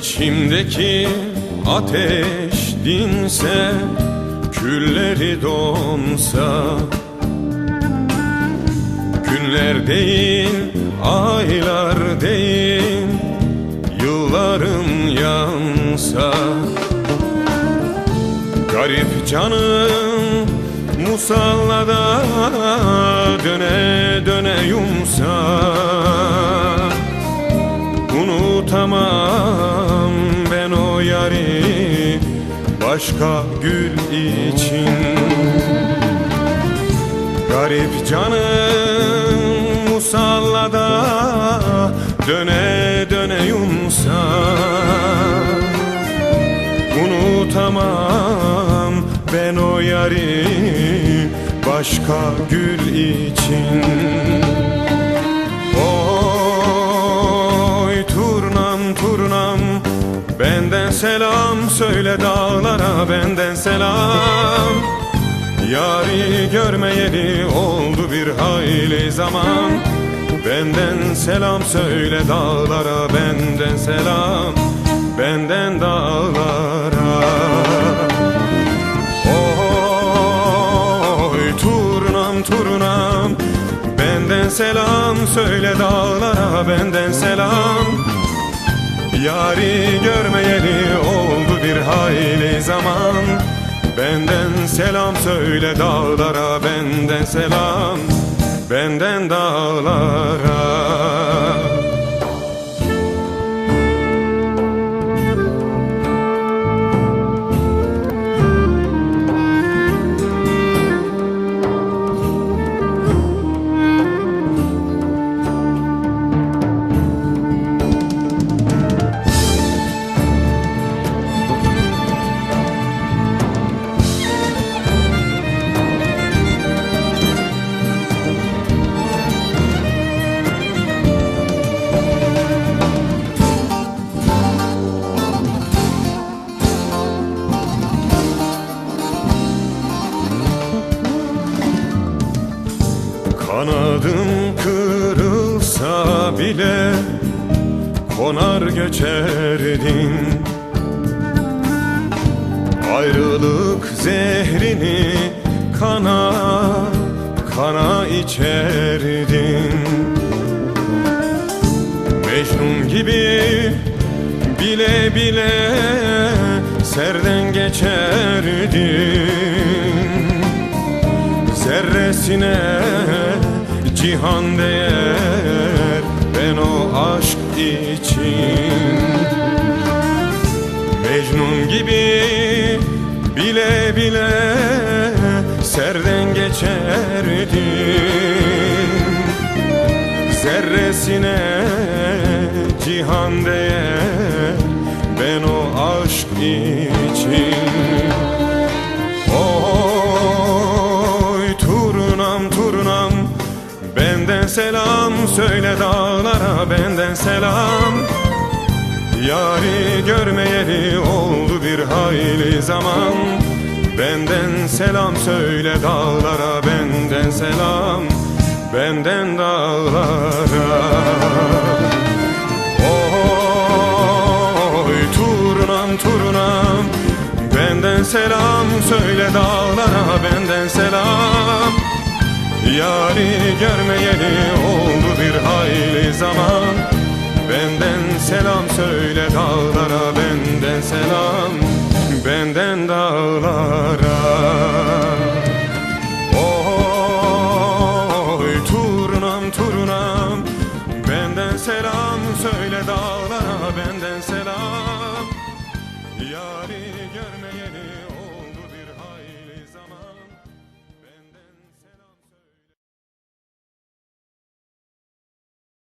İçimdeki ateş dinse Külleri donsa. Günler değil, aylar değil Yıllarım yansa. Garip canım musallada Döne döne yumsa. Unutamam Başka gül için Garip canım musallada Döne döne yumsa. Unutamam ben o yari Başka gül için söyle dağlara benden selam. Yari görmeyeli oldu bir hayli zaman. Benden selam söyle dağlara benden selam. Benden dağlara. Oy turnam turnam. Benden selam söyle dağlara benden selam. Yari görmeyeli hayli zaman. Benden selam söyle dağlara benden selam. Benden dağlara Kanadım kırılsa bile Konar göçerdin Ayrılık zehrini kana kana içerdin. Mecnun gibi bile bile serden geçerdin. Zerresine cihan değer ben o aşk için Mecnun gibi bile bile serden geçerdim Zerresine cihan değer ben o aşk için söyle dağlara benden selam. Yari görmeyeli oldu bir hayli zaman. Benden selam söyle dağlara benden selam. Benden dağlara. Oy turnam turnam. Benden selam söyle dağlara benden selam Yari görmeyeli oldu bir hayli zaman. Benden selam söyle dağlara benden selam. Benden dağlara. Oy turnam turnam. Benden selam söyle dağlara benden selam. Yari görmeyeli